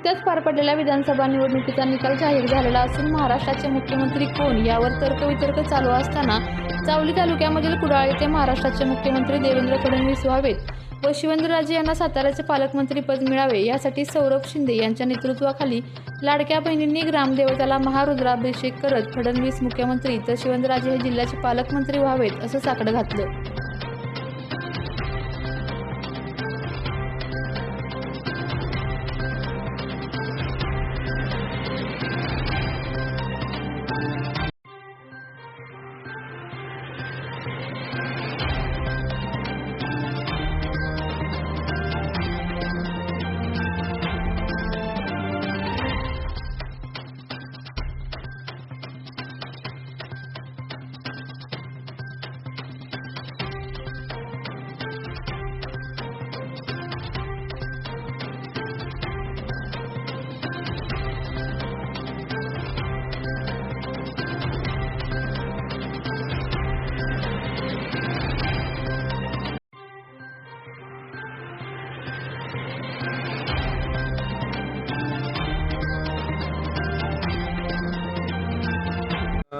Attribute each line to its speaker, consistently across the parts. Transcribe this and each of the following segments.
Speaker 1: नुकत्याच पार पडलेल्या विधानसभा निवडणुकीचा निकाल जाहीर झालेला असून महाराष्ट्राचे मुख्यमंत्री कोण यावर तर्कवितर्क चालू असताना चावली तालुक्यामधील कुडाळ येथे महाराष्ट्राचे मुख्यमंत्री देवेंद्र फडणवीस व्हावेत व शिवेंद्रराजे यांना साताऱ्याचे पालकमंत्री पद मिळावे यासाठी सौरभ शिंदे यांच्या नेतृत्वाखाली लाडक्या बहिणींनी ग्रामदेवताला महारुद्राभिषेक करत फडणवीस मुख्यमंत्री तर शिवेंद्रराजे हे जिल्ह्याचे पालकमंत्री व्हावेत असं साकडं घातलं.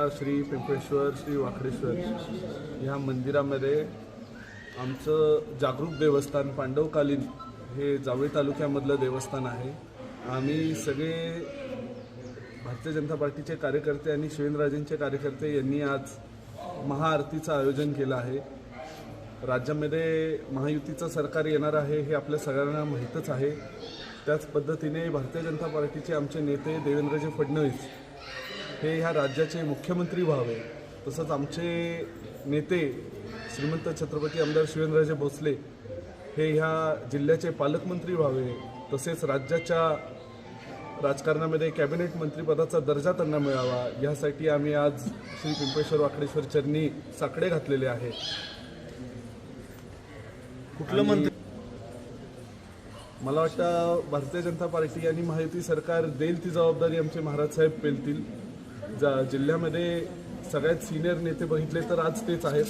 Speaker 2: श्री पिंपळेश्वर श्री वाकडेश्वर ह्या मंदिरामध्ये आमचं जागरूक देवस्थान पांडवकालीन हे जावळी तालुक्यामधलं देवस्थान आहे. आम्ही सगळे भारतीय जनता पार्टीचे कार्यकर्ते आणि शिवेंद्रराजेंचे कार्यकर्ते यांनी आज महाआरतीचं आयोजन केलं आहे. राज्यामध्ये महायुतीचं सरकार येणार आहे हे आपल्या सगळ्यांना माहीतच आहे. त्याच पद्धतीने भारतीय जनता पार्टीचे आमचे नेते देवेंद्रजी फडणवीस हे ह्या राज्याचे मुख्यमंत्री व्हावे तसंच आमचे नेते श्रीमंत छत्रपती आमदार शिवेंद्रराजे भोसले हे ह्या जिल्ह्याचे पालकमंत्री व्हावे तसेच राज्याच्या राजकारणामध्ये कॅबिनेट मंत्रीपदाचा दर्जा त्यांना मिळावा यासाठी आम्ही आज श्री पिंपेश्वर वाकडेश्वर चरणी साकडे घातलेले आहेत
Speaker 3: कुठलं मंत्री?
Speaker 2: मला वाटतं भारतीय जनता पार्टी आणि महायुती सरकार देईल ती जबाबदारी आमचे महाराज साहेब पेलतील. जा जिल्ह्यामध्ये सगळ्यात सिनियर नेते बघितले तर आज तेच आहेत.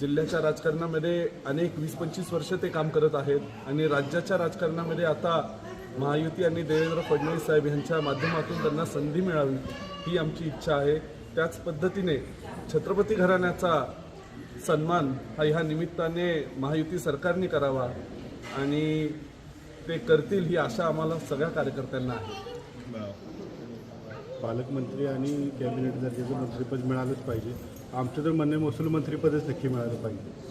Speaker 2: जिल्ह्याच्या राजकारणामध्ये अनेक वीस पंचवीस वर्ष ते काम करत आहेत आणि राज्याच्या राजकारणामध्ये आता महायुती आणि देवेंद्र फडणवीस साहेब यांच्या माध्यमातून त्यांना संधी मिळावी ही आमची इच्छा आहे. त्याच पद्धतीने छत्रपती घराण्याचा सन्मान हा ह्या निमित्ताने महायुती सरकारने करावा आणि ते करतील ही आशा आम्हाला सगळ्या कार्यकर्त्यांना आहे.
Speaker 3: पालकमंत्री आणि कॅबिनेट दर्जाचं मंत्रीपद मिळालंच पाहिजे. आमचं तर म्हणणे महसूल मंत्रीपदच नक्की मिळालं पाहिजे.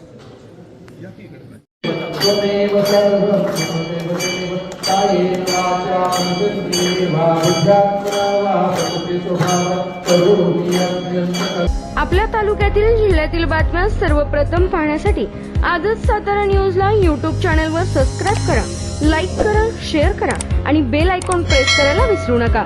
Speaker 4: आपल्या तालुक्यातील जिल्ह्यातील बातम्या सर्वप्रथम पाहण्यासाठी आजच सातारा न्यूजला यूट्यूब चॅनलवर सबस्क्राईब करा लाईक करा शेअर करा आणि बेल आयकॉन प्रेस करायला विसरू नका.